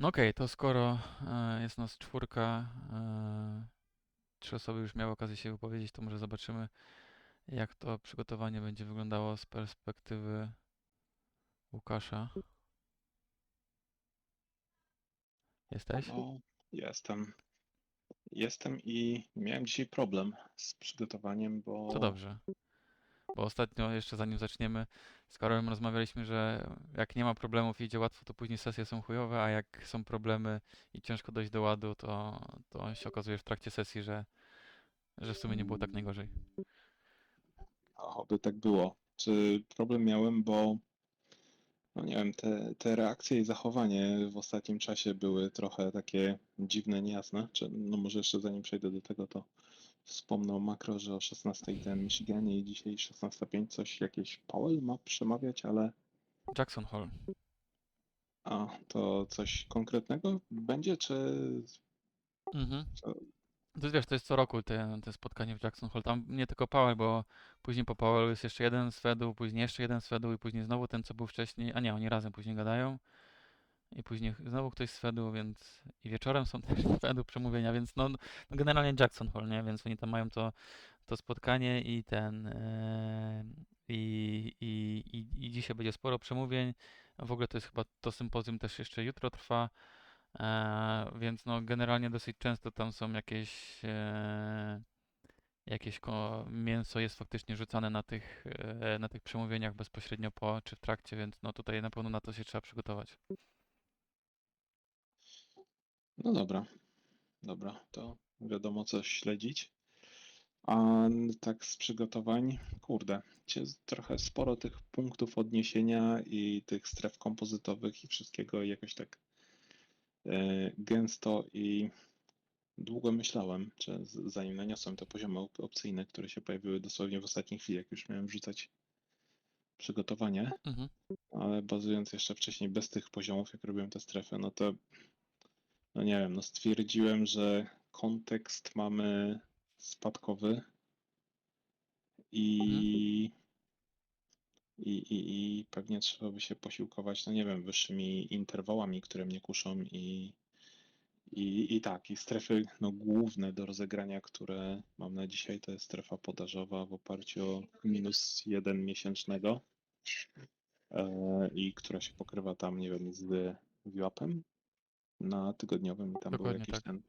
No okej, to skoro e, jest nas czwórka, e, trzy osoby już miały okazję się wypowiedzieć, to może zobaczymy, jak to przygotowanie będzie wyglądało z perspektywy Łukasza. Jesteś? No, jestem. Jestem i miałem dzisiaj problem z przygotowaniem, bo To dobrze. Bo ostatnio, jeszcze zanim zaczniemy, z Karolem rozmawialiśmy, że jak nie ma problemów i idzie łatwo, to później sesje są chujowe, a jak są problemy i ciężko dojść do ładu, to, to się okazuje w trakcie sesji, że, że w sumie nie było tak najgorzej. oby tak było. Czy problem miałem, bo no nie wiem, te, te reakcje i zachowanie w ostatnim czasie były trochę takie dziwne, niejasne. Czy, no może jeszcze zanim przejdę do tego, to wspomnę o makro, że o 16 ten Michiganie i dzisiaj 16.05 coś jakieś Powell ma przemawiać, ale Jackson Hole. a to coś konkretnego będzie, czy Mhm. co? To jest, wiesz, to jest co roku te, te spotkanie w Jackson Hole. Tam nie tylko Powell, bo później po Powell jest jeszcze jeden z Fedu, później jeszcze jeden z Fedu i później znowu ten, co był wcześniej. A nie, oni razem później gadają. I później znowu ktoś Fedu, więc i wieczorem są też Fedu przemówienia, więc no, no generalnie Jackson Hole, nie? Więc oni tam mają to, to spotkanie i ten e, i, i, i, dzisiaj będzie sporo przemówień. W ogóle to jest chyba to sympozjum też jeszcze jutro trwa. E, więc no generalnie dosyć często tam są jakieś e, jakieś ko- mięso jest faktycznie rzucane na tych, e, na tych przemówieniach bezpośrednio po czy w trakcie, więc no tutaj na pewno na to się trzeba przygotować. No dobra, dobra, to wiadomo co śledzić. A tak z przygotowań, kurde, trochę sporo tych punktów odniesienia i tych stref kompozytowych i wszystkiego jakoś tak e, gęsto i długo myślałem, czy zanim naniosłem te poziomy op- opcyjne, które się pojawiły dosłownie w ostatniej chwili, jak już miałem wrzucać przygotowanie, Mhm. ale bazując jeszcze wcześniej bez tych poziomów, jak robiłem te strefy, no to no nie wiem, no stwierdziłem, że kontekst mamy spadkowy i, i, i, i pewnie trzeba by się posiłkować, no nie wiem, wyższymi interwałami, które mnie kuszą i, i, i tak, i strefy no, główne do rozegrania, które mam na dzisiaj, to jest strefa podażowa w oparciu o minus jeden miesięcznego e, i która się pokrywa tam, nie wiem, z VWAP-em na tygodniowym i tam był jakiś tak. ten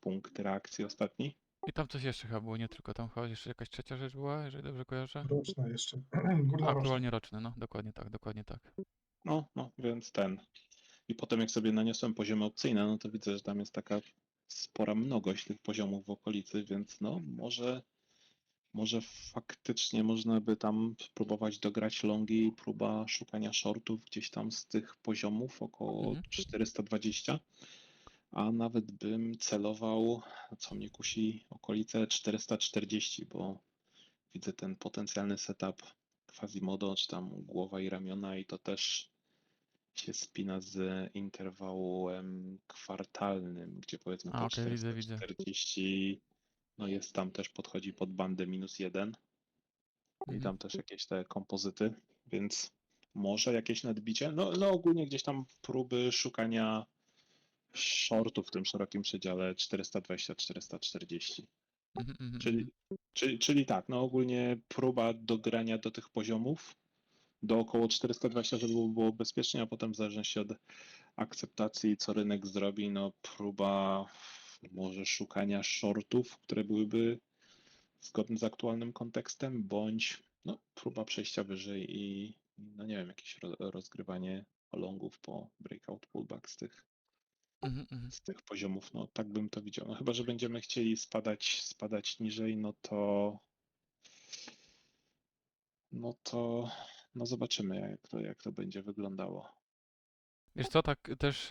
punkt reakcji ostatni. I tam coś jeszcze chyba było, nie tylko tam chyba jeszcze jakaś trzecia rzecz była, jeżeli dobrze kojarzę. Roczna jeszcze. Górna roczna. Aktualnie roczny, no dokładnie tak, dokładnie tak. No, no, więc ten. I potem jak sobie naniosłem poziomy opcyjne, no to widzę, że tam jest taka spora mnogość tych poziomów w okolicy, więc no może, może faktycznie można by tam spróbować dograć longi, próba szukania shortów gdzieś tam z tych poziomów około Mhm. 420, a nawet bym celował, co mnie kusi, okolice 440, bo widzę ten potencjalny setup Quasimodo, czy tam głowa i ramiona i to też się spina z interwałem kwartalnym, gdzie powiedzmy A, te okej, widzę, widzę. 440 no jest tam też podchodzi pod bandę minus jeden i tam też jakieś te kompozyty, więc może jakieś nadbicie. No, no ogólnie gdzieś tam próby szukania shortu w tym szerokim przedziale 420-440. Mhm, mhm, Czyli, mhm. czyli, czyli tak, no ogólnie próba dogrania do tych poziomów do około 420, żeby było- było bezpiecznie, a potem w zależności od akceptacji, co rynek zrobi, no próba może szukania shortów, które byłyby zgodne z aktualnym kontekstem, bądź no, próba przejścia wyżej i no nie wiem, jakieś ro- rozgrywanie longów po breakout pullback z tych Mhm, mhm. z tych poziomów, no tak bym to widział. No chyba, że będziemy chcieli spadać, spadać niżej, no to no to no zobaczymy jak to, jak to będzie wyglądało. Wiesz co, tak też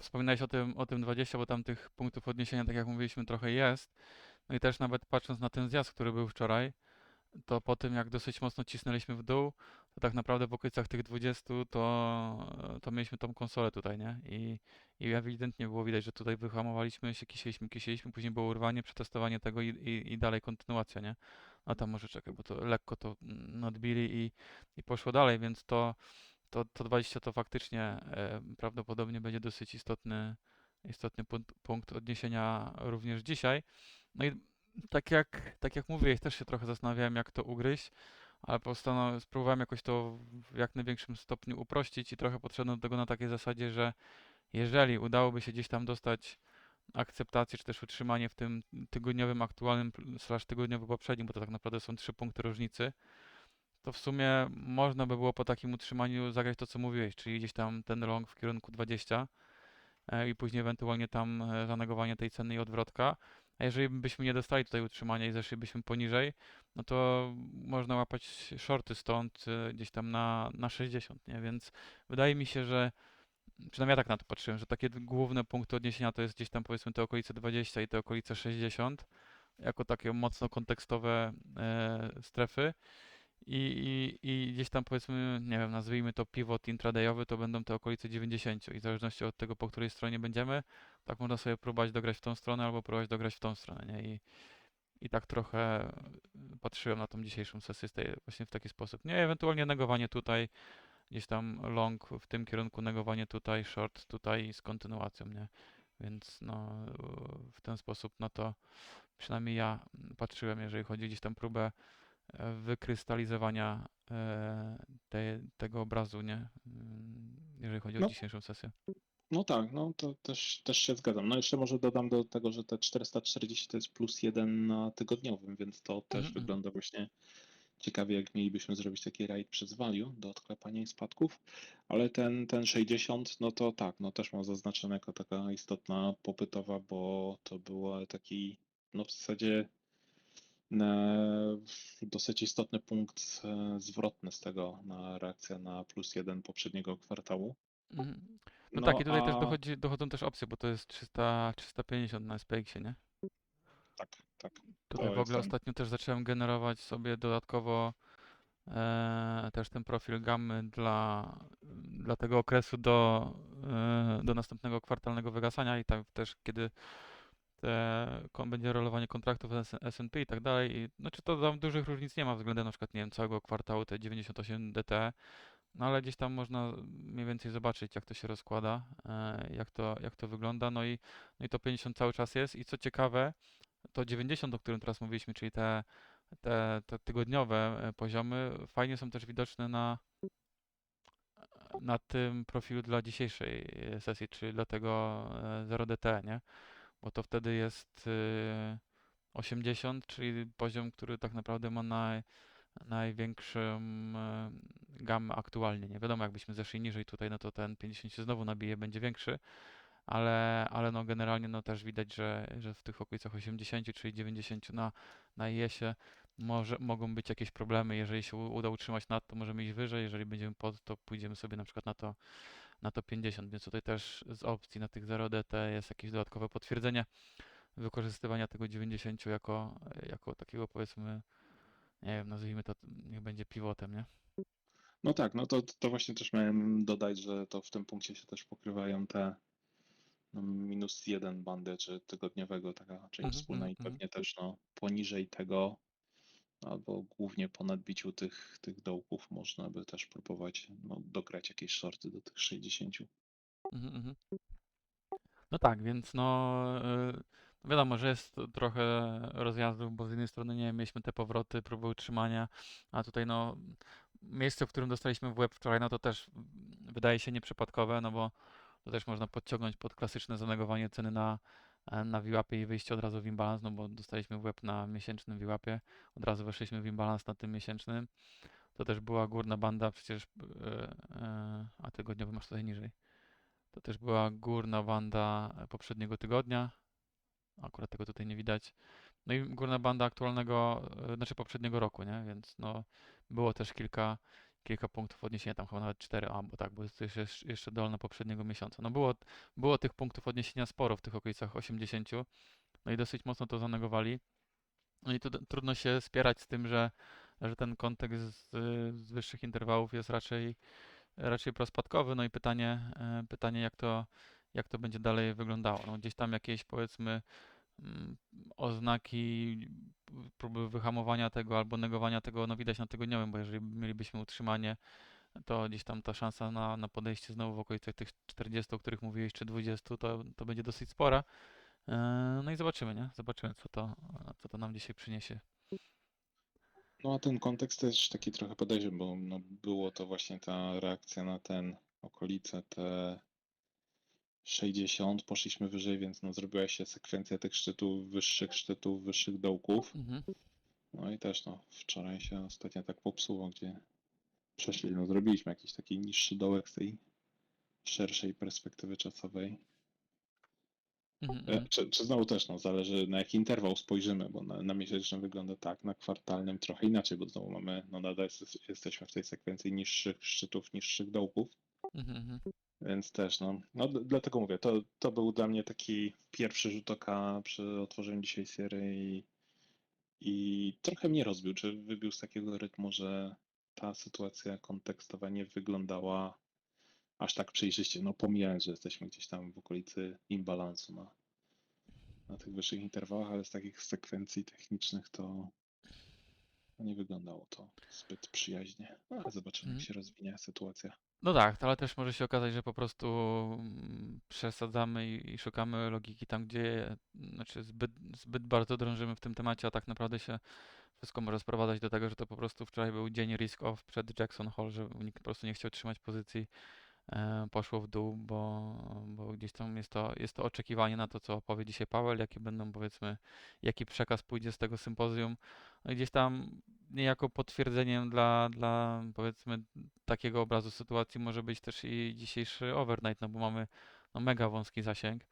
wspominałeś o tym, o tym 20, bo tam tych punktów odniesienia, tak jak mówiliśmy, trochę jest. No i też nawet patrząc na ten zjazd, który był wczoraj, to po tym jak dosyć mocno cisnęliśmy w dół, to tak naprawdę w okolicach tych 20 to, to mieliśmy tą konsolę tutaj, nie? I, I ewidentnie było widać, że tutaj wyhamowaliśmy się, kisiliśmy, kisiliśmy, później było urwanie, przetestowanie tego i, i, i dalej kontynuacja, nie? A tam może czekaj, bo to lekko to nadbili i, i poszło dalej, więc to to, to 20 to faktycznie prawdopodobnie będzie dosyć istotny, istotny punkt, punkt odniesienia również dzisiaj. No i tak jak, tak jak mówię, też się trochę zastanawiałem, jak to ugryźć, ale postanowiłem, spróbowałem jakoś to w jak największym stopniu uprościć i trochę podszedłem do tego na takiej zasadzie, że jeżeli udałoby się gdzieś tam dostać akceptację, czy też utrzymanie w tym tygodniowym aktualnym slash tygodniowym poprzednim, bo to tak naprawdę są trzy punkty różnicy, to w sumie można by było po takim utrzymaniu zagrać to, co mówiłeś, czyli gdzieś tam ten long w kierunku 20 e, i później ewentualnie tam e, zanegowanie tej ceny i odwrotka. A jeżeli byśmy nie dostali tutaj utrzymania i zeszlibyśmy poniżej, no to można łapać shorty stąd e, gdzieś tam na, na 60, nie? Więc wydaje mi się, że przynajmniej ja tak na to patrzyłem, że takie główne punkty odniesienia to jest gdzieś tam powiedzmy te okolice 20 i te okolice 60, jako takie mocno kontekstowe strefy. I, i, I gdzieś tam powiedzmy, nie wiem, nazwijmy to pivot intradayowy, to będą te okolice 90 i w zależności od tego, po której stronie będziemy, tak można sobie próbować dograć w tą stronę albo próbować dograć w tą stronę, nie? I, i tak trochę patrzyłem na tą dzisiejszą sesję tej, właśnie w taki sposób. Nie, ewentualnie negowanie tutaj, gdzieś tam long w tym kierunku, negowanie tutaj, short tutaj z kontynuacją, nie? Więc no, w ten sposób na to przynajmniej ja patrzyłem, jeżeli chodzi gdzieś tam próbę wykrystalizowania e, te, tego obrazu, nie? Mm, Jeżeli chodzi o No. dzisiejszą sesję. No tak, no to też, też się zgadzam. No jeszcze może dodam do tego, że te 440 to jest plus jeden na tygodniowym, więc to też Mhm, mhm. wygląda właśnie ciekawie, jak mielibyśmy zrobić taki raid przez value do odklepania i spadków, ale ten, ten 60, no to tak, no też mam zaznaczone jako taka istotna popytowa, bo to był taki, no w zasadzie dosyć istotny punkt e, zwrotny z tego na reakcja na plus jeden poprzedniego kwartału. Mhm. No, tak, i tutaj też a- dochodzi, dochodzą też opcje, bo to jest 300, 350 na SPX-ie, nie? Tak, tak. Tutaj To w ogóle ostatnio też zacząłem generować sobie dodatkowo e, też ten profil gammy dla, dla tego okresu do, e, do następnego kwartalnego wygasania i tak też kiedy te, będzie rolowanie kontraktów S&P i tak dalej. I, znaczy to tam dużych różnic nie ma względem na przykład, nie wiem, całego kwartału te 98 DT, no ale gdzieś tam można mniej więcej zobaczyć, jak to się rozkłada, e, jak to, jak to wygląda. No i, no i to 50 cały czas jest. I co ciekawe, to 90, o którym teraz mówiliśmy, czyli te, te, te tygodniowe e, poziomy, fajnie są też widoczne na, na tym profilu dla dzisiejszej e, sesji, czyli dla tego e, 0DT, nie? Bo to wtedy jest e, 80, czyli poziom, który tak naprawdę ma naj, największą e, gamę aktualnie. Nie wiadomo, jakbyśmy zeszli niżej tutaj, no to ten 50 się znowu nabije, będzie większy, ale, ale no generalnie no też widać, że, że w tych okolicach 80, czyli 90 na, na IS-ie może, mogą być jakieś problemy. Jeżeli się uda utrzymać nad, to możemy iść wyżej, jeżeli będziemy pod, to pójdziemy sobie na przykład na to, na to 50, więc tutaj też z opcji na tych 0DT jest jakieś dodatkowe potwierdzenie wykorzystywania tego 90 jako, jako takiego powiedzmy, nie wiem, nazwijmy to, niech będzie pivotem, nie? No tak, no to, to właśnie też miałem dodać, że to w tym punkcie się też pokrywają te no, minus jeden bandy, czy tygodniowego taka część Mhm, wspólna i mhm, pewnie też no, poniżej tego, albo głównie po nadbiciu tych, tych dołków można by też próbować no, dograć jakieś shorty do tych 60. Mhm, mhm. No tak, więc no y, wiadomo, że jest trochę rozjazdów, bo z jednej strony nie mieliśmy te powroty, próby utrzymania, a tutaj no miejsce, w którym dostaliśmy w łeb wczoraj, no to też wydaje się nieprzypadkowe, no bo to też można podciągnąć pod klasyczne zanegowanie ceny na, e, na VWAP-ie i wyjście od razu w imbalans, no bo dostaliśmy w łeb na miesięcznym VWAP-ie, od razu weszliśmy w imbalans na tym miesięcznym. To też była górna banda, przecież, e, e, a tygodniowy masz tutaj niżej. To też była górna banda poprzedniego tygodnia. Akurat tego tutaj nie widać. No i górna banda aktualnego, e, znaczy poprzedniego roku, nie? Więc no było też kilka, kilka punktów odniesienia, tam chyba nawet 4, a bo tak, bo jest jeszcze, jeszcze dolna poprzedniego miesiąca. No było, było tych punktów odniesienia sporo w tych okolicach 80, no i dosyć mocno to zanegowali. No i tu trudno się spierać z tym, że, że ten kontekst z, z wyższych interwałów jest raczej raczej prospadkowy. No i pytanie, e, pytanie jak to, jak to będzie dalej wyglądało. No gdzieś tam jakieś powiedzmy oznaki próby wyhamowania tego albo negowania tego, no widać na tygodniowym, bo jeżeli mielibyśmy utrzymanie to gdzieś tam ta szansa na, na podejście znowu w okolicach tych 40, o których mówiłeś, czy 20, to, to będzie dosyć spora. E, No i zobaczymy, nie? Zobaczymy, co to, co to nam dzisiaj przyniesie. No a ten kontekst też taki trochę podejrzewam, bo no, było to właśnie ta reakcja na ten okolice te 60, poszliśmy wyżej, więc no zrobiła się sekwencja tych szczytów, wyższych szczytów, wyższych dołków. Mhm. No i też no, wczoraj się ostatnio tak popsuło, gdzie przeszli, no zrobiliśmy jakiś taki niższy dołek z tej szerszej perspektywy czasowej. Mhm, E, mhm. Czy, czy znowu też, no, zależy na jaki interwał spojrzymy, bo na, na miesięcznym wygląda tak, na kwartalnym trochę inaczej, bo znowu mamy, no nadal jest, jesteśmy w tej sekwencji niższych szczytów, niższych dołków, Mhm, mhm. Więc też, no, no dlatego mówię, to, to był dla mnie taki pierwszy rzut oka przy otworzeniu dzisiaj serii i, i trochę mnie rozbił, czy wybił z takiego rytmu, że ta sytuacja kontekstowa nie wyglądała aż tak przejrzyście, no pomijając, że jesteśmy gdzieś tam w okolicy imbalansu na, na tych wyższych interwałach, ale z takich sekwencji technicznych to nie wyglądało to zbyt przyjaźnie. No, ale zobaczymy, jak Mhm. się rozwinie sytuacja. No tak, ale też może się okazać, że po prostu mm, przesadzamy i, i szukamy logiki tam, gdzie znaczy zbyt, zbyt bardzo drążymy w tym temacie, a tak naprawdę się wszystko może sprowadzać do tego, że to po prostu wczoraj był dzień risk off przed Jackson Hole, że nikt po prostu nie chciał trzymać pozycji, poszło w dół, bo, bo gdzieś tam jest to, jest to oczekiwanie na to, co powie dzisiaj Powell, jakie będą powiedzmy, jaki przekaz pójdzie z tego sympozjum. No gdzieś tam niejako potwierdzeniem dla, dla powiedzmy takiego obrazu sytuacji może być też i dzisiejszy overnight, no bo mamy no, mega wąski zasięg.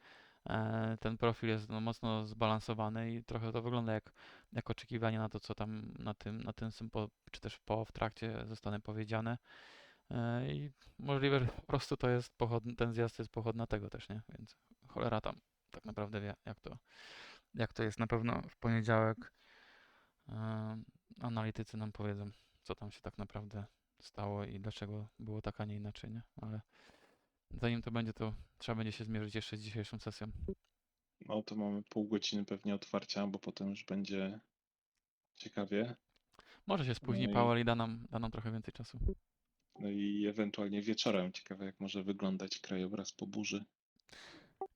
E, Ten profil jest no, mocno zbalansowany i trochę to wygląda jak, jak oczekiwanie na to, co tam na tym, na tym sympo, czy też po w trakcie zostanie powiedziane. E, I możliwe, że po prostu to jest pochodny, ten zjazd jest pochodna tego też, nie? Więc cholera tam tak naprawdę wie, jak to, jak to jest. Na pewno w poniedziałek analitycy nam powiedzą, co tam się tak naprawdę stało i dlaczego było tak, a nie inaczej, nie? Ale zanim to będzie, to trzeba będzie się zmierzyć jeszcze z dzisiejszą sesją. No to mamy pół godziny pewnie otwarcia, bo potem już będzie ciekawie. Może się spóźni No i- Powell i da nam, da nam trochę więcej czasu. No i ewentualnie wieczorem ciekawe, jak może wyglądać krajobraz po burzy.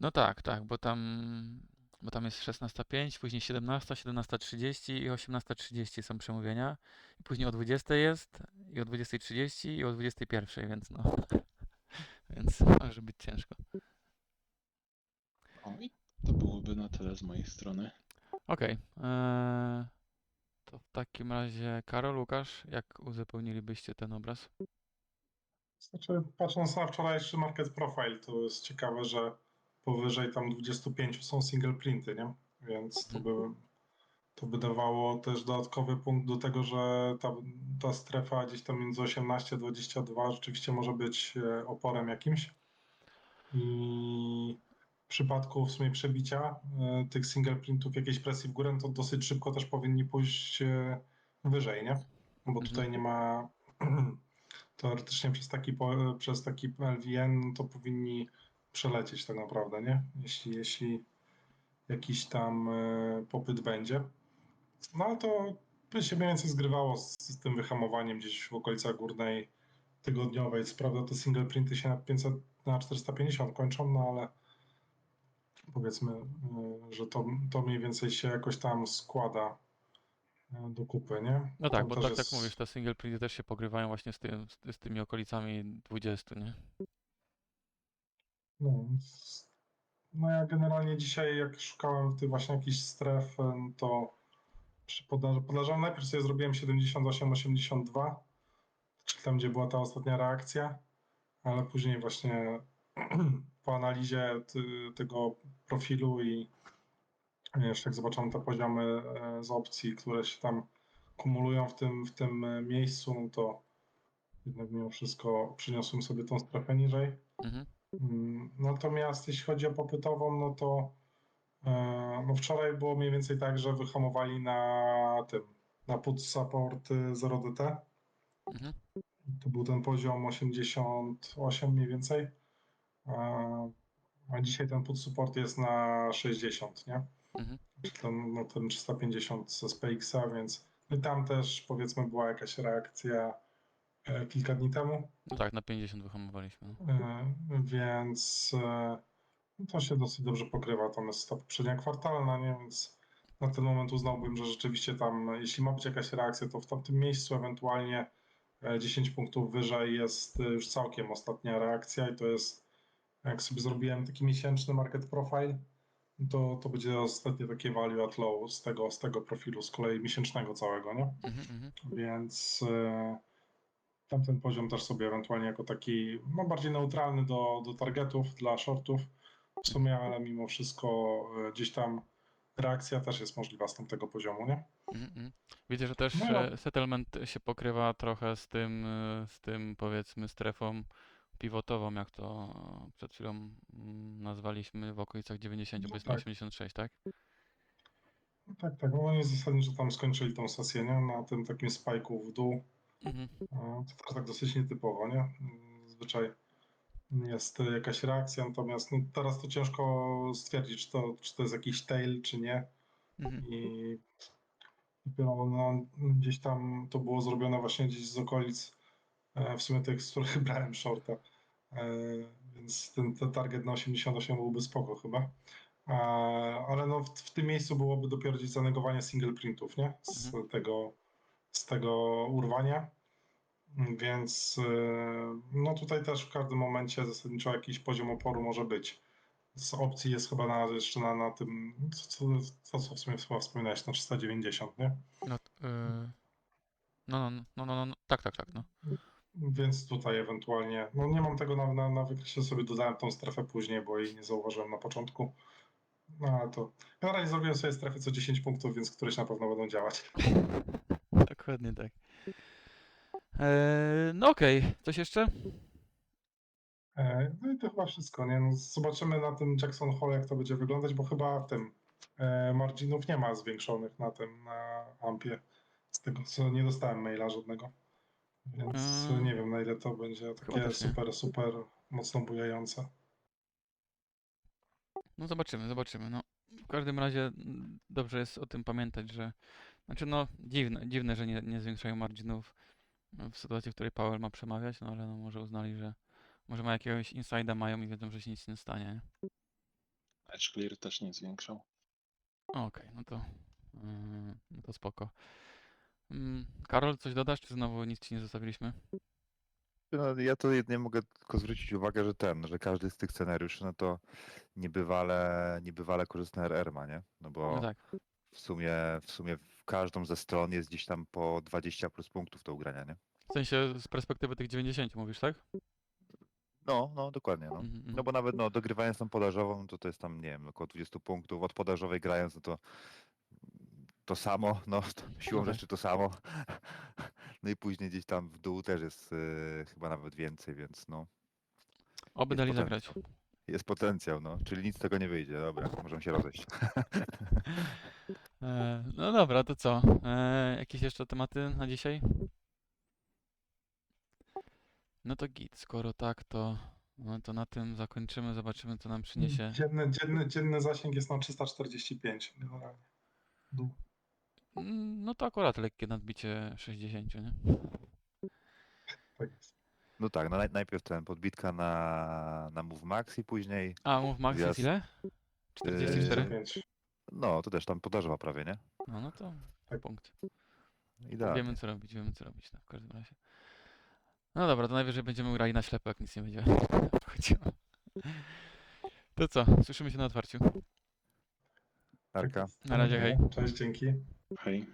No tak, tak, bo tam, bo tam jest 16.05, później 17, 17.30 i 18.30 są przemówienia. I później o 20 jest, i o 20.30 i o 21, więc no. Więc może być ciężko. Oj, to byłoby na tyle z mojej strony. Okej. eee, to w takim razie Karol, Łukasz, jak uzupełnilibyście ten obraz? Znaczy, patrząc na wczorajszy market profile, to jest ciekawe, że powyżej tam 25 są single printy, nie? Więc to by, to by dawało też dodatkowy punkt do tego, że ta, ta strefa gdzieś tam między 18 a 22 rzeczywiście może być e, oporem jakimś. I w przypadku w sumie przebicia e, tych single printów jakiejś presji w górę, no to dosyć szybko też powinni pójść e, wyżej, nie? Bo tutaj nie ma teoretycznie przez taki, przez taki LVN to powinni przelecieć tak naprawdę, nie? Jeśli, jeśli jakiś tam e, popyt będzie. No ale to by się mniej więcej zgrywało z, z tym wyhamowaniem gdzieś w okolicach górnej tygodniowej. Co prawda te single printy się na 500, na 450 kończą, no ale powiedzmy, e, że to, to mniej więcej się jakoś tam składa do kupy, nie? No tak, bo też tak, tak jest- mówisz, te single printy też się pogrywają właśnie z, tym, z, z tymi okolicami 20, nie? No, no ja generalnie dzisiaj jak szukałem tych właśnie jakichś stref, em, to podejrzewam najpierw sobie zrobiłem 78-82, czyli tam gdzie była ta ostatnia reakcja, ale później właśnie po analizie tego profilu i jeszcze jak zobaczyłem te poziomy e, z opcji, które się tam kumulują w tym, w tym e, miejscu, no to jednak mimo wszystko przyniosłem sobie tą strefę niżej. Mhm. Mm, Natomiast jeśli chodzi o popytową, no to e, no wczoraj było mniej więcej tak, że wyhamowali na tym, na put support y, 0DT. Mhm. To był ten poziom 88 mniej więcej. A, a dzisiaj ten put support jest na 60, nie? Mhm. Ten, no ten 350 z SPX-a, więc i tam też powiedzmy była jakaś reakcja e, kilka dni temu. No tak, na 50 wyhamowaliśmy. no. E, Więc e, no to się dosyć dobrze pokrywa. Tam jest ta poprzednia kwartalna, nie? Więc na ten moment uznałbym, że rzeczywiście tam, jeśli ma być jakaś reakcja, to w tamtym miejscu ewentualnie e, 10 punktów wyżej jest e, już całkiem ostatnia reakcja i to jest, jak sobie zrobiłem taki miesięczny market profile, to, to będzie ostatnie takie value at low z tego, z tego profilu, z kolei miesięcznego całego, nie? Mhm, mhm. Więc e, tamten poziom też sobie ewentualnie jako taki no, bardziej neutralny do, do targetów dla shortów w sumie, ale mimo wszystko e, gdzieś tam reakcja też jest możliwa z tamtego poziomu, nie? Mhm, mhm. Widzę, że też No ja- e, settlement się pokrywa trochę z tym, e, z tym powiedzmy strefą pivotową, jak to przed chwilą mm, nazwaliśmy w okolicach 90, bo No jest na tak. 86, tak? No tak, tak, no oni zasadniczo tam skończyli tą sesję, nie? Na tym takim spajku w dół. Mhm. To też tak dosyć nietypowo, nie? Zazwyczaj jest jakaś reakcja, natomiast no, teraz to ciężko stwierdzić, czy to, czy to jest jakiś tail, czy nie. Mhm. i dopiero no, gdzieś tam to było zrobione właśnie gdzieś z okolic w sumie tych, z których brałem shorta, E, więc ten, ten target na 88 byłby spoko chyba. E, Ale no w, w tym miejscu byłoby dopiero gdzieś zanegowanie single printów, nie? Z tego, z tego urwania. Więc e, no tutaj też w każdym momencie zasadniczo jakiś poziom oporu może być z opcji jest chyba na, jeszcze na, na tym, co, co, co w sumie chyba wspominałeś, na 390, nie? No, y, no, no, no, no, no, no, tak, tak, tak, no. Więc tutaj ewentualnie, no nie mam tego na, na, na wykresie, sobie dodałem tą strefę później, bo jej nie zauważyłem na początku. No ale to, generalnie zrobiłem sobie strefy co 10 punktów, więc któreś na pewno będą działać. Dokładnie tak. E, no okej, coś jeszcze? E, No i to chyba wszystko, nie? No, zobaczymy na tym Jackson Hole, jak to będzie wyglądać, bo chyba w tym e, marginów nie ma zwiększonych na tym, na Ampie. Z tego co nie dostałem maila żadnego. Więc Mm. nie wiem na ile to będzie Chyba takie też nie. super, super mocno bujające. No zobaczymy, zobaczymy. No, w każdym razie mm, dobrze jest o tym pamiętać, że znaczy no dziwne, dziwne że nie, nie zwiększają marginów w sytuacji, w której Powell ma przemawiać, no ale no może uznali, że może ma jakiegoś inside'a mają i wiedzą, że się nic nie stanie. nie? Edge Clear też nie zwiększał. Okej, no to yy, no to spoko. Mm, Karol, coś dodasz, czy znowu nic ci nie zostawiliśmy? No, ja to jedynie mogę tylko zwrócić uwagę, że ten, że każdy z tych scenariuszy, no to niebywale, niebywale korzystny RR ma, nie? No bo No tak. w sumie, w sumie w każdą ze stron jest gdzieś tam po 20 plus punktów do ugrania, nie? W sensie z perspektywy tych 90 mówisz, tak? No, no, dokładnie, no. Mhm, mhm. No bo nawet no, dogrywając tą podażową, to to jest tam, nie wiem, około 20 punktów, od podażowej grając, no to to samo, no to siłą rzeczy to samo. No i później gdzieś tam w dół też jest y, chyba nawet więcej, więc no, Oby dali potencjał. zagrać. jest potencjał, no, czyli nic z tego nie wyjdzie, dobra, możemy się rozejść. E, no dobra, to co? E, jakieś jeszcze tematy na dzisiaj? No to git, skoro tak, to, no to na tym zakończymy, zobaczymy co nam przyniesie. Dzienny, dzienny, dzienny zasięg jest na 345 generalnie. Dół. Mm, No to akurat lekkie nadbicie 60, nie? No tak, no naj, najpierw ten podbitka na, na Move Max i później, A, mów Max jest Zjazd. ile? 44? 45. no to też tam podażowa prawie, nie? No, no to Tak. punkt. Idealnie. Wiemy co robić, wiemy co robić, no, w każdym razie. No dobra, to najwyżej będziemy grali na ślepo, jak nic nie będzie wchodziło. To co, słyszymy się na otwarciu. Arka. Na razie, hej. Cześć, dzięki. Hej.